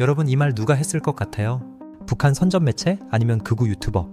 여러분 이 말 누가 했을 것 같아요? 북한 선전 매체 아니면 극우 유튜버?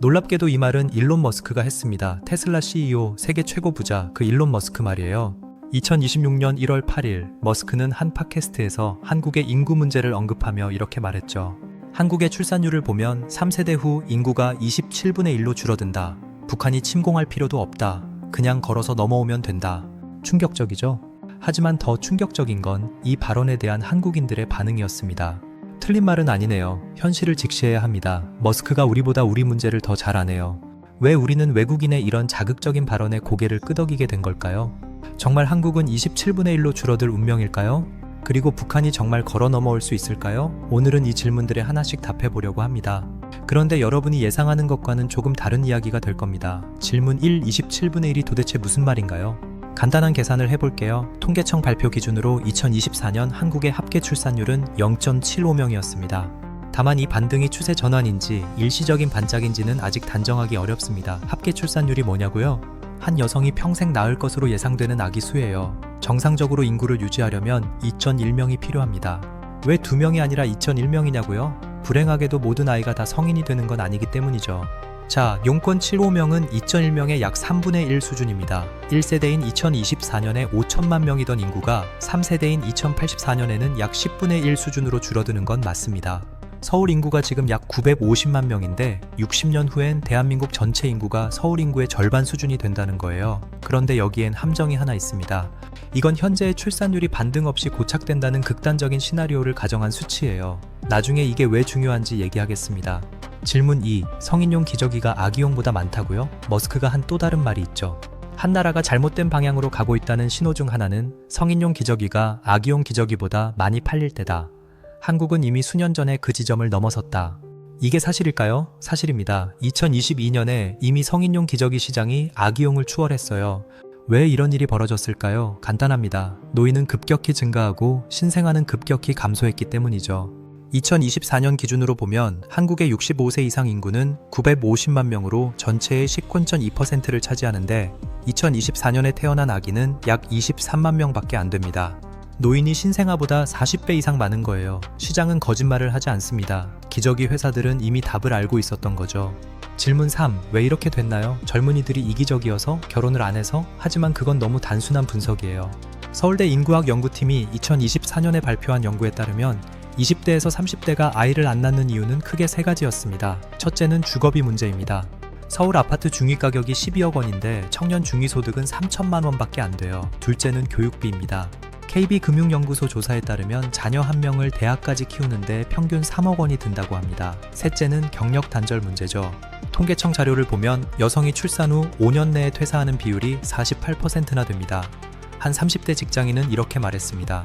놀랍게도 이 말은 일론 머스크가 했습니다. 테슬라 CEO 세계 최고 부자 그 일론 머스크 말이에요. 2026년 1월 8일 머스크는 한 팟캐스트에서 한국의 인구 문제를 언급하며 이렇게 말했죠. 한국의 출산율을 보면 3세대 후 인구가 27분의 1로 줄어든다. 북한이 침공할 필요도 없다. 그냥 걸어서 넘어오면 된다. 충격적이죠? 하지만 더 충격적인 건 이 발언에 대한 한국인들의 반응이었습니다. 틀린 말은 아니네요. 현실을 직시해야 합니다. 머스크가 우리보다 우리 문제를 더 잘 아네요. 왜 우리는 외국인의 이런 자극적인 발언에 고개를 끄덕이게 된 걸까요? 정말 한국은 27분의 1로 줄어들 운명일까요? 그리고 북한이 정말 걸어 넘어올 수 있을까요? 오늘은 이 질문들에 하나씩 답해 보려고 합니다. 그런데 여러분이 예상하는 것과는 조금 다른 이야기가 될 겁니다. 질문 1, 27분의 1이 도대체 무슨 말인가요? 간단한 계산을 해볼게요. 통계청 발표 기준으로 2024년 한국의 합계 출산율은 0.75명이었습니다. 다만 이 반등이 추세 전환인지 일시적인 반짝인지는 아직 단정하기 어렵습니다. 합계 출산율이 뭐냐고요? 한 여성이 평생 낳을 것으로 예상되는 아기 수예요. 정상적으로 인구를 유지하려면 2.1명이 필요합니다. 왜 2명이 아니라 2.1명이냐고요? 불행하게도 모든 아이가 다 성인이 되는 건 아니기 때문이죠. 자, 용권 7호명은 2.1명의 약 3분의 1 수준입니다. 1세대인 2024년에 5천만 명이던 인구가 3세대인 2084년에는 약 10분의 1 수준으로 줄어드는 건 맞습니다. 서울 인구가 지금 약 950만 명인데 60년 후엔 대한민국 전체 인구가 서울 인구의 절반 수준이 된다는 거예요. 그런데 여기엔 함정이 하나 있습니다. 이건 현재의 출산율이 반등 없이 고착된다는 극단적인 시나리오를 가정한 수치예요. 나중에 이게 왜 중요한지 얘기하겠습니다. 질문 2. 성인용 기저귀가 아기용보다 많다고요? 머스크가 한 또 다른 말이 있죠. 한 나라가 잘못된 방향으로 가고 있다는 신호 중 하나는 성인용 기저귀가 아기용 기저귀보다 많이 팔릴 때다. 한국은 이미 수년 전에 그 지점을 넘어섰다. 이게 사실일까요? 사실입니다. 2022년에 이미 성인용 기저귀 시장이 아기용을 추월했어요. 왜 이런 일이 벌어졌을까요? 간단합니다. 노인은 급격히 증가하고 신생아는 급격히 감소했기 때문이죠. 2024년 기준으로 보면 한국의 65세 이상 인구는 950만 명으로 전체의 19.2%를 차지하는데 2024년에 태어난 아기는 약 23만 명밖에 안 됩니다. 노인이 신생아보다 40배 이상 많은 거예요. 시장은 거짓말을 하지 않습니다. 기저귀 회사들은 이미 답을 알고 있었던 거죠. 질문 3. 왜 이렇게 됐나요? 젊은이들이 이기적이어서 결혼을 안 해서? 하지만 그건 너무 단순한 분석이에요. 서울대 인구학 연구팀이 2024년에 발표한 연구에 따르면 20대에서 30대가 아이를 안 낳는 이유는 크게 세 가지였습니다. 첫째는 주거비 문제입니다. 서울 아파트 중위 가격이 12억 원인데 청년 중위 소득은 3천만 원밖에 안 돼요. 둘째는 교육비입니다. KB금융연구소 조사에 따르면 자녀 한 명을 대학까지 키우는데 평균 3억 원이 든다고 합니다. 셋째는 경력 단절 문제죠. 통계청 자료를 보면 여성이 출산 후 5년 내에 퇴사하는 비율이 48%나 됩니다. 한 30대 직장인은 이렇게 말했습니다.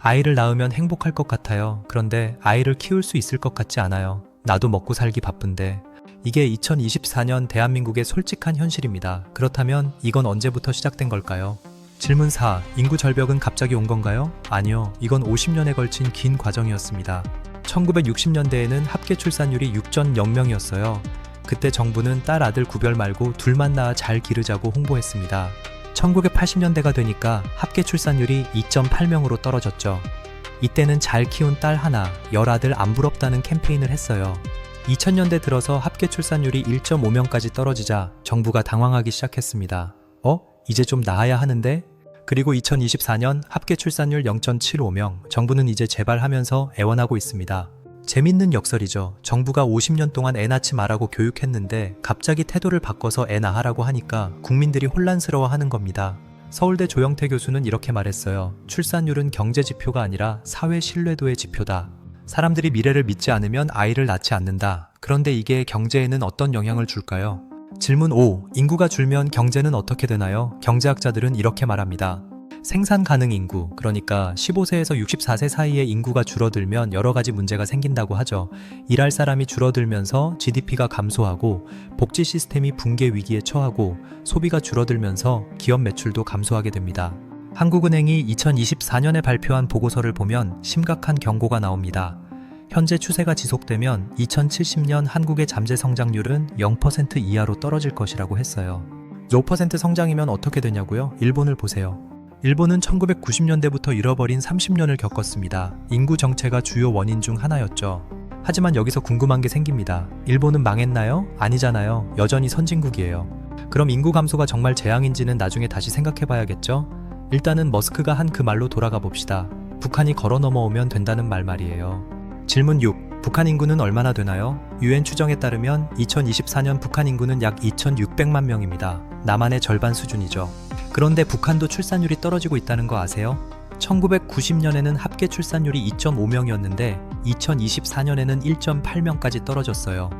아이를 낳으면 행복할 것 같아요. 그런데 아이를 키울 수 있을 것 같지 않아요. 나도 먹고 살기 바쁜데. 이게 2024년 대한민국의 솔직한 현실입니다. 그렇다면 이건 언제부터 시작된 걸까요? 질문 4. 인구 절벽은 갑자기 온 건가요? 아니요. 이건 50년에 걸친 긴 과정이었습니다. 1960년대에는 합계 출산율이 6.0명이었어요. 그때 정부는 딸 아들 구별 말고 둘만 낳아 잘 기르자고 홍보했습니다. 1980년대가 되니까 합계 출산율이 2.8명으로 떨어졌죠. 이때는 잘 키운 딸 하나, 열 아들 안 부럽다는 캠페인을 했어요. 2000년대 들어서 합계 출산율이 1.5명까지 떨어지자 정부가 당황하기 시작했습니다. 어? 이제 좀 나아야 하는데? 그리고 2024년 합계 출산율 0.75명, 정부는 이제 제발 하면서 애원하고 있습니다. 재밌는 역설이죠. 정부가 50년 동안 애 낳지 말라고 교육했는데 갑자기 태도를 바꿔서 애 낳으라고 하니까 국민들이 혼란스러워 하는 겁니다. 서울대 조영태 교수는 이렇게 말했어요. 출산율은 경제 지표가 아니라 사회 신뢰도의 지표다. 사람들이 미래를 믿지 않으면 아이를 낳지 않는다. 그런데 이게 경제에는 어떤 영향을 줄까요? 질문 5. 인구가 줄면 경제는 어떻게 되나요? 경제학자들은 이렇게 말합니다. 생산 가능 인구, 그러니까 15세에서 64세 사이의 인구가 줄어들면 여러 가지 문제가 생긴다고 하죠. 일할 사람이 줄어들면서 GDP가 감소하고 복지 시스템이 붕괴 위기에 처하고 소비가 줄어들면서 기업 매출도 감소하게 됩니다. 한국은행이 2024년에 발표한 보고서를 보면 심각한 경고가 나옵니다. 현재 추세가 지속되면 2070년 한국의 잠재 성장률은 0% 이하로 떨어질 것이라고 했어요. 5% 성장이면 어떻게 되냐고요? 일본을 보세요. 일본은 1990년대부터 잃어버린 30년을 겪었습니다. 인구 정체가 주요 원인 중 하나였죠. 하지만 여기서 궁금한 게 생깁니다. 일본은 망했나요? 아니잖아요. 여전히 선진국이에요. 그럼 인구 감소가 정말 재앙인지는 나중에 다시 생각해 봐야겠죠? 일단은 머스크가 한 그 말로 돌아가 봅시다. 북한이 걸어 넘어오면 된다는 말 말이에요. 질문 6. 북한 인구는 얼마나 되나요? 유엔 추정에 따르면 2024년 북한 인구는 약 2,600만 명입니다. 남한의 절반 수준이죠. 그런데 북한도 출산율이 떨어지고 있다는 거 아세요? 1990년에는 합계 출산율이 2.5명이었는데 2024년에는 1.8명까지 떨어졌어요.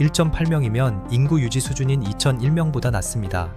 1.8명이면 인구 유지 수준인 2001명보다 낮습니다.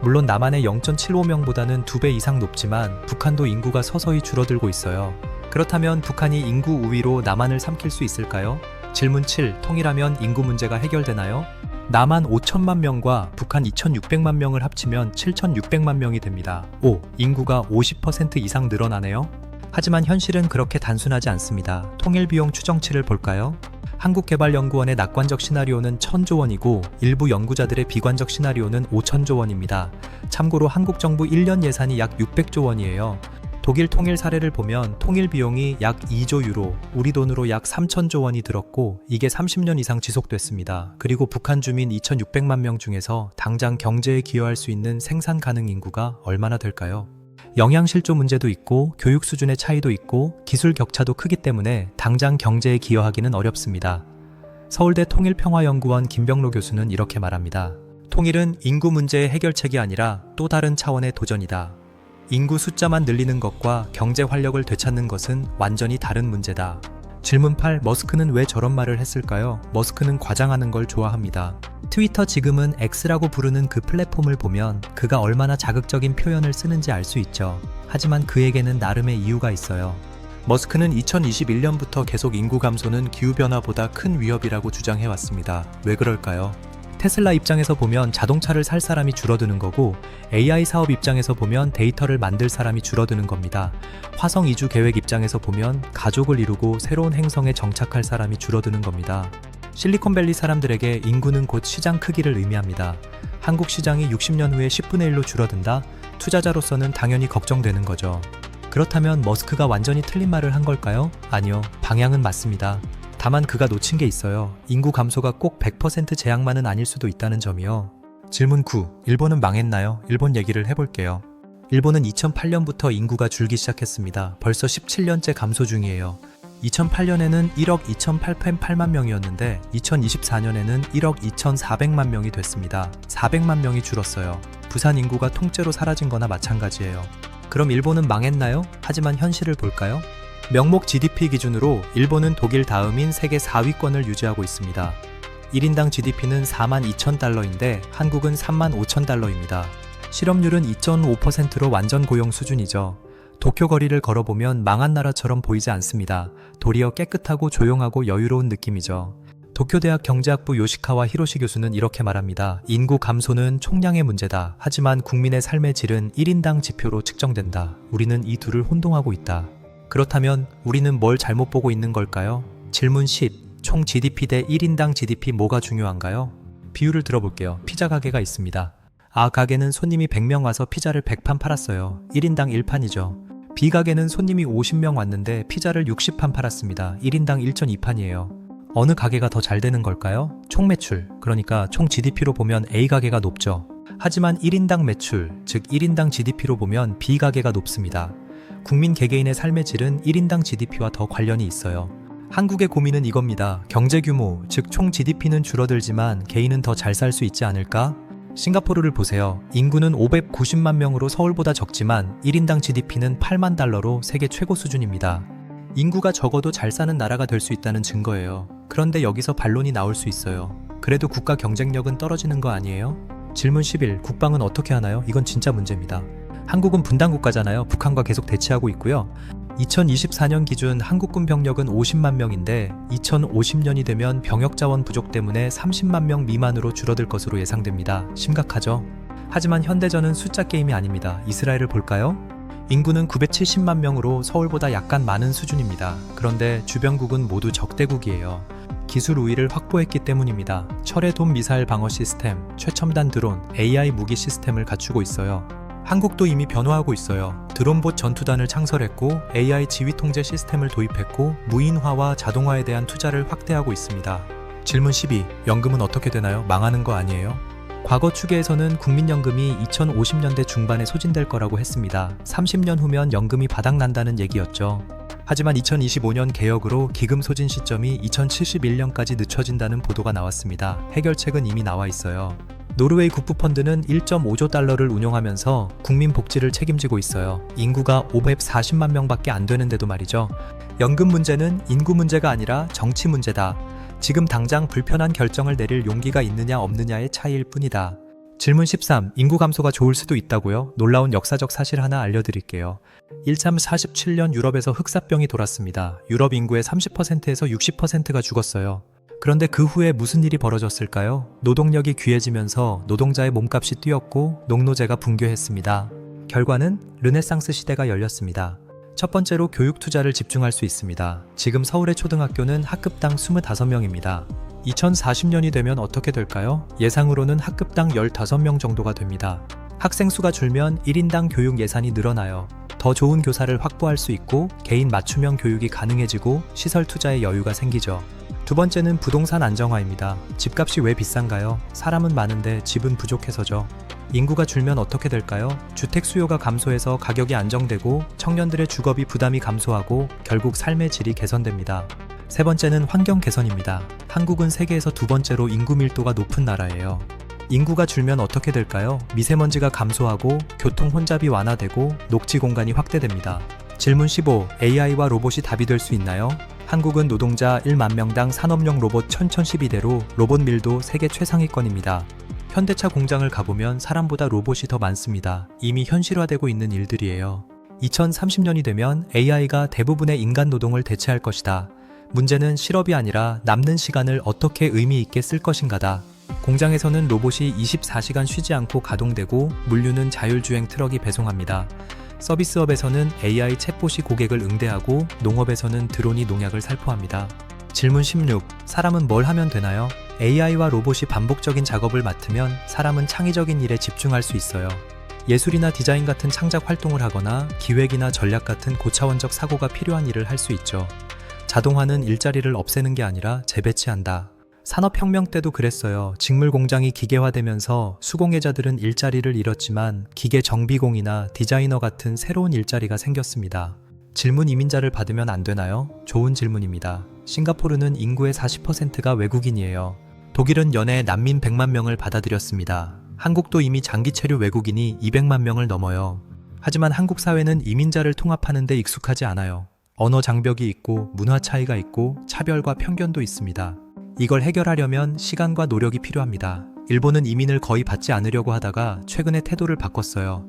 물론 남한의 0.75명보다는 2배 이상 높지만 북한도 인구가 서서히 줄어들고 있어요. 그렇다면 북한이 인구 우위로 남한을 삼킬 수 있을까요? 질문 7. 통일하면 인구 문제가 해결되나요? 남한 5천만 명과 북한 2,600만 명을 합치면 7,600만 명이 됩니다. 5. 인구가 50% 이상 늘어나네요? 하지만 현실은 그렇게 단순하지 않습니다. 통일 비용 추정치를 볼까요? 한국개발연구원의 낙관적 시나리오는 1000조 원이고 일부 연구자들의 비관적 시나리오는 5000조 원입니다. 참고로 한국 정부 1년 예산이 약 600조 원이에요. 독일 통일 사례를 보면 통일 비용이 약 2조 유로, 우리 돈으로 약 3천조 원이 들었고 이게 30년 이상 지속됐습니다. 그리고 북한 주민 2,600만 명 중에서 당장 경제에 기여할 수 있는 생산 가능 인구가 얼마나 될까요? 영양 실조 문제도 있고 교육 수준의 차이도 있고 기술 격차도 크기 때문에 당장 경제에 기여하기는 어렵습니다. 서울대 통일평화연구원 김병로 교수는 이렇게 말합니다. 통일은 인구 문제의 해결책이 아니라 또 다른 차원의 도전이다. 인구 숫자만 늘리는 것과 경제 활력을 되찾는 것은 완전히 다른 문제다. 질문 8. 머스크는 왜 저런 말을 했을까요? 머스크는 과장하는 걸 좋아합니다. 트위터 지금은 X라고 부르는 그 플랫폼을 보면 그가 얼마나 자극적인 표현을 쓰는지 알 수 있죠. 하지만 그에게는 나름의 이유가 있어요. 머스크는 2021년부터 계속 인구 감소는 기후변화보다 큰 위협이라고 주장해 왔습니다. 왜 그럴까요? 테슬라 입장에서 보면 자동차를 살 사람이 줄어드는 거고 AI 사업 입장에서 보면 데이터를 만들 사람이 줄어드는 겁니다. 화성 이주 계획 입장에서 보면 가족을 이루고 새로운 행성에 정착할 사람이 줄어드는 겁니다. 실리콘밸리 사람들에게 인구는 곧 시장 크기를 의미합니다. 한국 시장이 60년 후에 10분의 1로 줄어든다? 투자자로서는 당연히 걱정되는 거죠. 그렇다면 머스크가 완전히 틀린 말을 한 걸까요? 아니요. 방향은 맞습니다. 다만 그가 놓친 게 있어요. 인구 감소가 꼭 100% 제약만은 아닐 수도 있다는 점이요. 질문 9. 일본은 망했나요? 일본 얘기를 해볼게요. 일본은 2008년부터 인구가 줄기 시작했습니다. 벌써 17년째 감소 중이에요. 2008년에는 1억 2,088만 명이었는데 2024년에는 1억 2,400만 명이 됐습니다. 400만 명이 줄었어요. 부산 인구가 통째로 사라진 거나 마찬가지예요. 그럼 일본은 망했나요? 하지만 현실을 볼까요? 명목 GDP 기준으로 일본은 독일 다음인 세계 4위권을 유지하고 있습니다. 1인당 GDP는 4만 2천 달러인데 한국은 3만 5천 달러입니다. 실업률은 2.5%로 완전 고용 수준이죠. 도쿄 거리를 걸어보면 망한 나라처럼 보이지 않습니다. 도리어 깨끗하고 조용하고 여유로운 느낌이죠. 도쿄대학 경제학부 요시카와 히로시 교수는 이렇게 말합니다. 인구 감소는 총량의 문제다. 하지만 국민의 삶의 질은 1인당 지표로 측정된다. 우리는 이 둘을 혼동하고 있다. 그렇다면 우리는 뭘 잘못 보고 있는 걸까요? 질문 10. 총 GDP 대 1인당 GDP 뭐가 중요한가요? 비유를 들어볼게요. 피자 가게가 있습니다. A 가게는 손님이 100명 와서 피자를 100판 팔았어요. 1인당 1판이죠. B 가게는 손님이 50명 왔는데 피자를 60판 팔았습니다. 1인당 1.2판이에요. 어느 가게가 더 잘 되는 걸까요? 총 매출, 그러니까 총 GDP로 보면 A 가게가 높죠. 하지만 1인당 매출, 즉 1인당 GDP로 보면 B 가게가 높습니다. 국민 개개인의 삶의 질은 1인당 GDP와 더 관련이 있어요. 한국의 고민은 이겁니다. 경제 규모, 즉 총 GDP는 줄어들지만 개인은 더 잘 살 수 있지 않을까? 싱가포르를 보세요. 인구는 590만 명으로 서울보다 적지만 1인당 GDP는 8만 달러로 세계 최고 수준입니다. 인구가 적어도 잘 사는 나라가 될 수 있다는 증거예요. 그런데 여기서 반론이 나올 수 있어요. 그래도 국가 경쟁력은 떨어지는 거 아니에요? 질문 11. 국방은 어떻게 하나요? 이건 진짜 문제입니다. 한국은 분단 국가잖아요. 북한과 계속 대치하고 있고요. 2024년 기준 한국군 병력은 50만 명인데 2050년이 되면 병역 자원 부족 때문에 30만 명 미만으로 줄어들 것으로 예상됩니다. 심각하죠? 하지만 현대전은 숫자 게임이 아닙니다. 이스라엘을 볼까요? 인구는 970만 명으로 서울보다 약간 많은 수준입니다. 그런데 주변국은 모두 적대국이에요. 기술 우위를 확보했기 때문입니다. 철의 돔 미사일 방어 시스템, 최첨단 드론, AI 무기 시스템을 갖추고 있어요. 한국도 이미 변화하고 있어요. 드론봇 전투단을 창설했고 AI 지휘 통제 시스템을 도입했고 무인화와 자동화에 대한 투자를 확대하고 있습니다. 질문 12. 연금은 어떻게 되나요? 망하는 거 아니에요? 과거 추계에서는 국민연금이 2050년대 중반에 소진될 거라고 했습니다. 30년 후면 연금이 바닥난다는 얘기였죠. 하지만 2025년 개혁으로 기금 소진 시점이 2071년까지 늦춰진다는 보도가 나왔습니다. 해결책은 이미 나와 있어요. 노르웨이 국부펀드는 1.5조 달러를 운용하면서 국민 복지를 책임지고 있어요. 인구가 540만 명밖에 안 되는데도 말이죠. 연금 문제는 인구 문제가 아니라 정치 문제다. 지금 당장 불편한 결정을 내릴 용기가 있느냐 없느냐의 차이일 뿐이다. 질문 13. 인구 감소가 좋을 수도 있다고요? 놀라운 역사적 사실 하나 알려드릴게요. 1347년 유럽에서 흑사병이 돌았습니다. 유럽 인구의 30%에서 60%가 죽었어요. 그런데 그 후에 무슨 일이 벌어졌을까요? 노동력이 귀해지면서 노동자의 몸값이 뛰었고 농노제가 붕괴했습니다. 결과는 르네상스 시대가 열렸습니다. 첫 번째로 교육 투자를 집중할 수 있습니다. 지금 서울의 초등학교는 학급당 25명입니다. 2040년이 되면 어떻게 될까요? 예상으로는 학급당 15명 정도가 됩니다. 학생 수가 줄면 1인당 교육 예산이 늘어나요. 더 좋은 교사를 확보할 수 있고 개인 맞춤형 교육이 가능해지고 시설 투자에 여유가 생기죠. 두 번째는 부동산 안정화입니다. 집값이 왜 비싼가요? 사람은 많은데 집은 부족해서죠. 인구가 줄면 어떻게 될까요? 주택 수요가 감소해서 가격이 안정되고 청년들의 주거비 부담이 감소하고 결국 삶의 질이 개선됩니다. 세 번째는 환경 개선입니다. 한국은 세계에서 두 번째로 인구 밀도가 높은 나라예요. 인구가 줄면 어떻게 될까요? 미세먼지가 감소하고 교통 혼잡이 완화되고 녹지 공간이 확대됩니다. 질문 15. AI와 로봇이 답이 될 수 있나요? 한국은 노동자 1만 명당 산업용 로봇 1012대로 로봇 밀도 세계 최상위권입니다. 현대차 공장을 가보면 사람보다 로봇이 더 많습니다. 이미 현실화되고 있는 일들이에요. 2030년이 되면 AI가 대부분의 인간 노동을 대체할 것이다. 문제는 실업이 아니라 남는 시간을 어떻게 의미 있게 쓸 것인가다. 공장에서는 로봇이 24시간 쉬지 않고 가동되고 물류는 자율주행 트럭이 배송합니다. 서비스업에서는 AI 챗봇이 고객을 응대하고 농업에서는 드론이 농약을 살포합니다. 질문 16. 사람은 뭘 하면 되나요? AI와 로봇이 반복적인 작업을 맡으면 사람은 창의적인 일에 집중할 수 있어요. 예술이나 디자인 같은 창작 활동을 하거나 기획이나 전략 같은 고차원적 사고가 필요한 일을 할 수 있죠. 자동화는 일자리를 없애는 게 아니라 재배치한다. 산업혁명 때도 그랬어요. 직물 공장이 기계화되면서 수공예자들은 일자리를 잃었지만 기계 정비공이나 디자이너 같은 새로운 일자리가 생겼습니다. 질문 이민자를 받으면 안 되나요? 좋은 질문입니다. 싱가포르는 인구의 40%가 외국인이에요. 독일은 연애 난민 100만 명을 받아들였습니다. 한국도 이미 장기 체류 외국인이 200만 명을 넘어요. 하지만 한국 사회는 이민자를 통합하는 데 익숙하지 않아요. 언어 장벽이 있고 문화 차이가 있고 차별과 편견도 있습니다. 이걸 해결하려면 시간과 노력이 필요합니다. 일본은 이민을 거의 받지 않으려고 하다가 최근에 태도를 바꿨어요.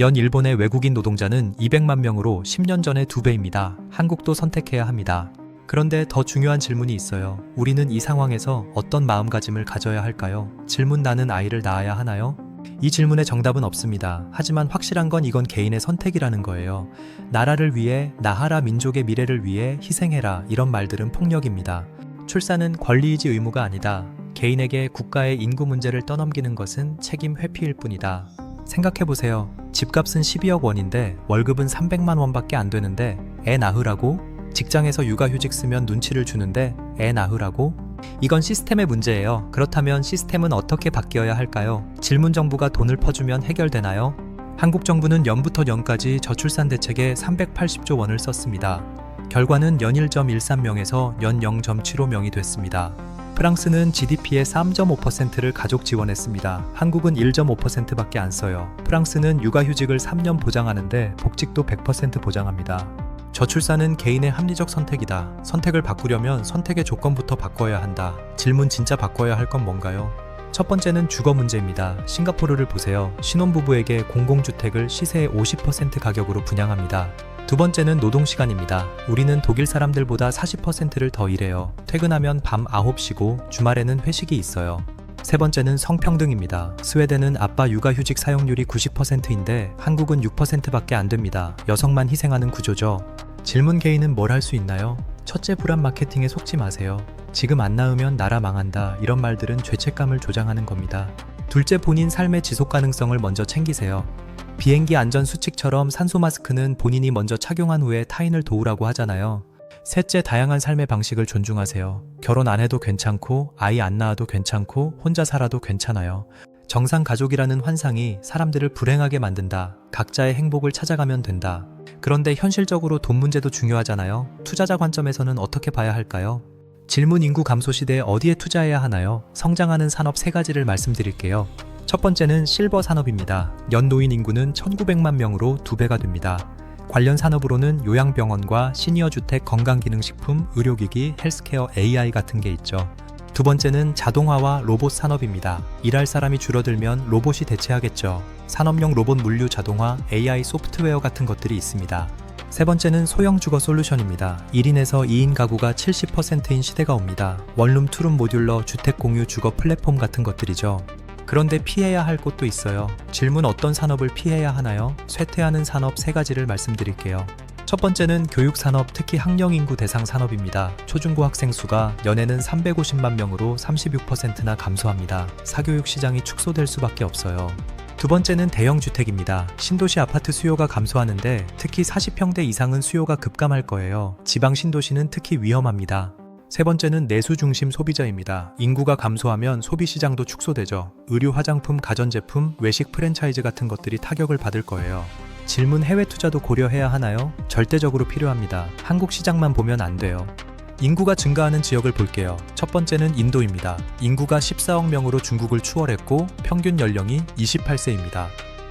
연 일본의 외국인 노동자는 200만 명으로 10년 전의 두 배입니다. 한국도 선택해야 합니다. 그런데 더 중요한 질문이 있어요. 우리는 이 상황에서 어떤 마음가짐을 가져야 할까요? 질문 나는 아이를 낳아야 하나요? 이 질문의 정답은 없습니다. 하지만 확실한 건 이건 개인의 선택이라는 거예요. 나라를 위해, 나하라 민족의 미래를 위해 희생해라. 이런 말들은 폭력입니다. 출산은 권리이지 의무가 아니다. 개인에게 국가의 인구 문제를 떠넘기는 것은 책임 회피일 뿐이다. 생각해보세요. 집값은 12억 원인데 월급은 300만 원밖에 안 되는데 애 낳으라고? 직장에서 육아휴직 쓰면 눈치를 주는데 애 낳으라고? 이건 시스템의 문제예요. 그렇다면 시스템은 어떻게 바뀌어야 할까요? 질문 정부가 돈을 퍼주면 해결되나요? 한국 정부는 연부터 년까지 저출산 대책에 380조 원을 썼습니다. 결과는 연 1.13명에서 연 0.75명이 됐습니다. 프랑스는 GDP의 3.5%를 가족 지원했습니다. 한국은 1.5%밖에 안 써요. 프랑스는 육아휴직을 3년 보장하는데 복직도 100% 보장합니다. 저출산은 개인의 합리적 선택이다. 선택을 바꾸려면 선택의 조건부터 바꿔야 한다. 질문 진짜 바꿔야 할 건 뭔가요? 첫 번째는 주거 문제입니다. 싱가포르를 보세요. 신혼부부에게 공공주택을 시세의 50% 가격으로 분양합니다. 두 번째는 노동시간입니다. 우리는 독일 사람들보다 40%를 더 일해요. 퇴근하면 밤 9시고 주말에는 회식이 있어요. 세 번째는 성평등입니다. 스웨덴은 아빠 육아휴직 사용률이 90%인데 한국은 6%밖에 안 됩니다. 여성만 희생하는 구조죠. 질문 개인은 뭘 할 수 있나요? 첫째 불안 마케팅에 속지 마세요. 지금 안 낳으면 나라 망한다. 이런 말들은 죄책감을 조장하는 겁니다. 둘째 본인 삶의 지속 가능성을 먼저 챙기세요. 비행기 안전 수칙처럼 산소 마스크는 본인이 먼저 착용한 후에 타인을 도우라고 하잖아요. 셋째 다양한 삶의 방식을 존중하세요. 결혼 안 해도 괜찮고 아이 안 낳아도 괜찮고 혼자 살아도 괜찮아요. 정상 가족이라는 환상이 사람들을 불행하게 만든다. 각자의 행복을 찾아가면 된다. 그런데 현실적으로 돈 문제도 중요하잖아요. 투자자 관점에서는 어떻게 봐야 할까요? 질문 인구 감소 시대에 어디에 투자해야 하나요? 성장하는 산업 세 가지를 말씀드릴게요. 첫 번째는 실버 산업입니다. 연 노인 인구는 1900만 명으로 두 배가 됩니다. 관련 산업으로는 요양병원과 시니어 주택 건강기능식품, 의료기기, 헬스케어, AI 같은 게 있죠. 두 번째는 자동화와 로봇 산업입니다. 일할 사람이 줄어들면 로봇이 대체하겠죠. 산업용 로봇 물류 자동화, AI 소프트웨어 같은 것들이 있습니다. 세 번째는 소형 주거 솔루션입니다. 1인에서 2인 가구가 70%인 시대가 옵니다. 원룸, 투룸 모듈러, 주택 공유 주거 플랫폼 같은 것들이죠. 그런데 피해야 할 곳도 있어요. 질문 어떤 산업을 피해야 하나요? 쇠퇴하는 산업 세 가지를 말씀드릴게요. 첫 번째는 교육 산업, 특히 학령 인구 대상 산업입니다. 초중고 학생 수가 연에는 350만 명으로 36%나 감소합니다. 사교육 시장이 축소될 수밖에 없어요. 두 번째는 대형 주택입니다. 신도시 아파트 수요가 감소하는데 특히 40평대 이상은 수요가 급감할 거예요. 지방 신도시는 특히 위험합니다. 세 번째는 내수 중심 소비자입니다. 인구가 감소하면 소비 시장도 축소되죠. 의류, 화장품, 가전제품, 외식 프랜차이즈 같은 것들이 타격을 받을 거예요. 질문 해외 투자도 고려해야 하나요? 절대적으로 필요합니다. 한국 시장만 보면 안 돼요. 인구가 증가하는 지역을 볼게요. 첫 번째는 인도입니다. 인구가 14억 명으로 중국을 추월했고 평균 연령이 28세입니다.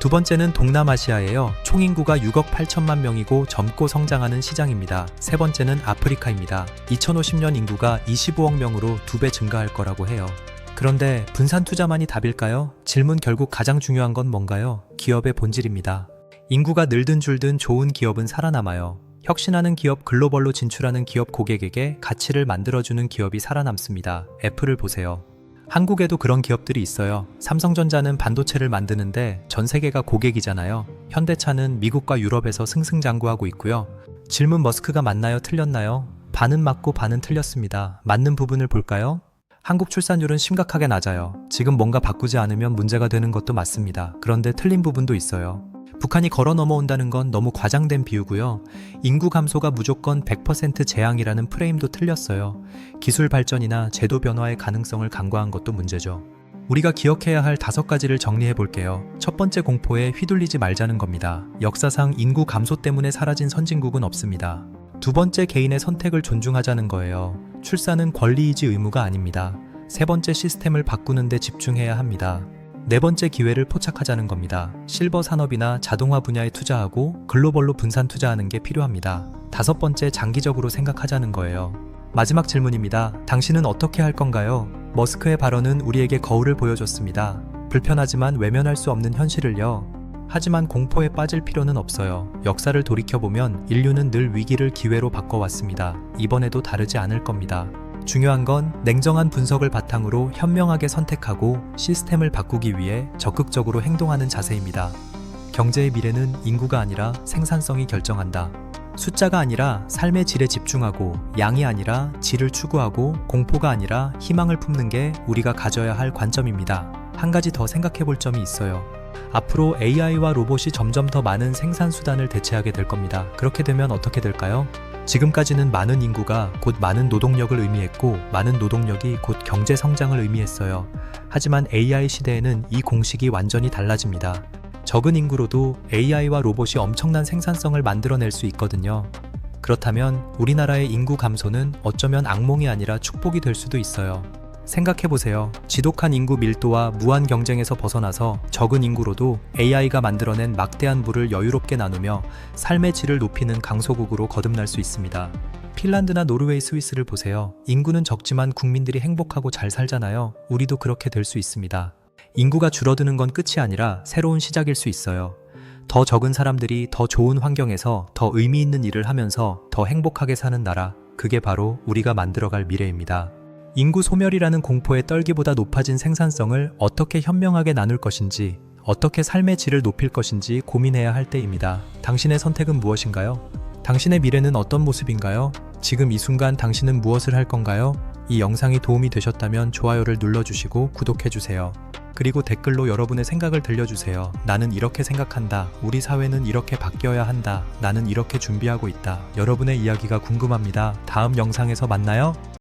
두 번째는 동남아시아예요. 총 인구가 6억 8천만 명이고 젊고 성장하는 시장입니다. 세 번째는 아프리카입니다. 2050년 인구가 25억 명으로 두 배 증가할 거라고 해요. 그런데 분산 투자만이 답일까요? 질문 결국 가장 중요한 건 뭔가요? 기업의 본질입니다. 인구가 늘든 줄든 좋은 기업은 살아남아요. 혁신하는 기업 글로벌로 진출하는 기업 고객에게 가치를 만들어주는 기업이 살아남습니다. 애플을 보세요. 한국에도 그런 기업들이 있어요. 삼성전자는 반도체를 만드는데 전 세계가 고객이잖아요. 현대차는 미국과 유럽에서 승승장구하고 있고요. 질문 머스크가 맞나요? 틀렸나요? 반은 맞고 반은 틀렸습니다. 맞는 부분을 볼까요? 한국 출산율은 심각하게 낮아요. 지금 뭔가 바꾸지 않으면 문제가 되는 것도 맞습니다. 그런데 틀린 부분도 있어요. 북한이 걸어 넘어온다는 건 너무 과장된 비유고요. 인구 감소가 무조건 100% 재앙이라는 프레임도 틀렸어요. 기술 발전이나 제도 변화의 가능성을 간과한 것도 문제죠. 우리가 기억해야 할 다섯 가지를 정리해 볼게요. 첫 번째 공포에 휘둘리지 말자는 겁니다. 역사상 인구 감소 때문에 사라진 선진국은 없습니다. 두 번째 개인의 선택을 존중하자는 거예요. 출산은 권리이지 의무가 아닙니다. 세 번째 시스템을 바꾸는데 집중해야 합니다. 네 번째 기회를 포착하자는 겁니다. 실버 산업이나 자동화 분야에 투자하고 글로벌로 분산 투자하는 게 필요합니다. 다섯 번째 장기적으로 생각하자는 거예요. 마지막 질문입니다. 당신은 어떻게 할 건가요? 머스크의 발언은 우리에게 거울을 보여줬습니다. 불편하지만 외면할 수 없는 현실을요. 하지만 공포에 빠질 필요는 없어요. 역사를 돌이켜보면 인류는 늘 위기를 기회로 바꿔왔습니다. 이번에도 다르지 않을 겁니다. 중요한 건 냉정한 분석을 바탕으로 현명하게 선택하고 시스템을 바꾸기 위해 적극적으로 행동하는 자세입니다. 경제의 미래는 인구가 아니라 생산성이 결정한다. 숫자가 아니라 삶의 질에 집중하고 양이 아니라 질을 추구하고 공포가 아니라 희망을 품는 게 우리가 가져야 할 관점입니다. 한 가지 더 생각해 볼 점이 있어요. 앞으로 AI와 로봇이 점점 더 많은 생산 수단을 대체하게 될 겁니다. 그렇게 되면 어떻게 될까요? 지금까지는 많은 인구가 곧 많은 노동력을 의미했고 많은 노동력이 곧 경제 성장을 의미했어요. 하지만 AI 시대에는 이 공식이 완전히 달라집니다. 적은 인구로도 AI와 로봇이 엄청난 생산성을 만들어낼 수 있거든요. 그렇다면 우리나라의 인구 감소는 어쩌면 악몽이 아니라 축복이 될 수도 있어요. 생각해보세요. 지독한 인구 밀도와 무한 경쟁에서 벗어나서 적은 인구로도 AI가 만들어낸 막대한 부를 여유롭게 나누며 삶의 질을 높이는 강소국으로 거듭날 수 있습니다. 핀란드나 노르웨이, 스위스를 보세요. 인구는 적지만 국민들이 행복하고 잘 살잖아요. 우리도 그렇게 될 수 있습니다. 인구가 줄어드는 건 끝이 아니라 새로운 시작일 수 있어요. 더 적은 사람들이 더 좋은 환경에서 더 의미 있는 일을 하면서 더 행복하게 사는 나라. 그게 바로 우리가 만들어갈 미래입니다. 인구 소멸이라는 공포의 떨기보다 높아진 생산성을 어떻게 현명하게 나눌 것인지, 어떻게 삶의 질을 높일 것인지 고민해야 할 때입니다. 당신의 선택은 무엇인가요? 당신의 미래는 어떤 모습인가요? 지금 이 순간 당신은 무엇을 할 건가요? 이 영상이 도움이 되셨다면 좋아요를 눌러주시고 구독해주세요. 그리고 댓글로 여러분의 생각을 들려주세요. 나는 이렇게 생각한다. 우리 사회는 이렇게 바뀌어야 한다. 나는 이렇게 준비하고 있다. 여러분의 이야기가 궁금합니다. 다음 영상에서 만나요.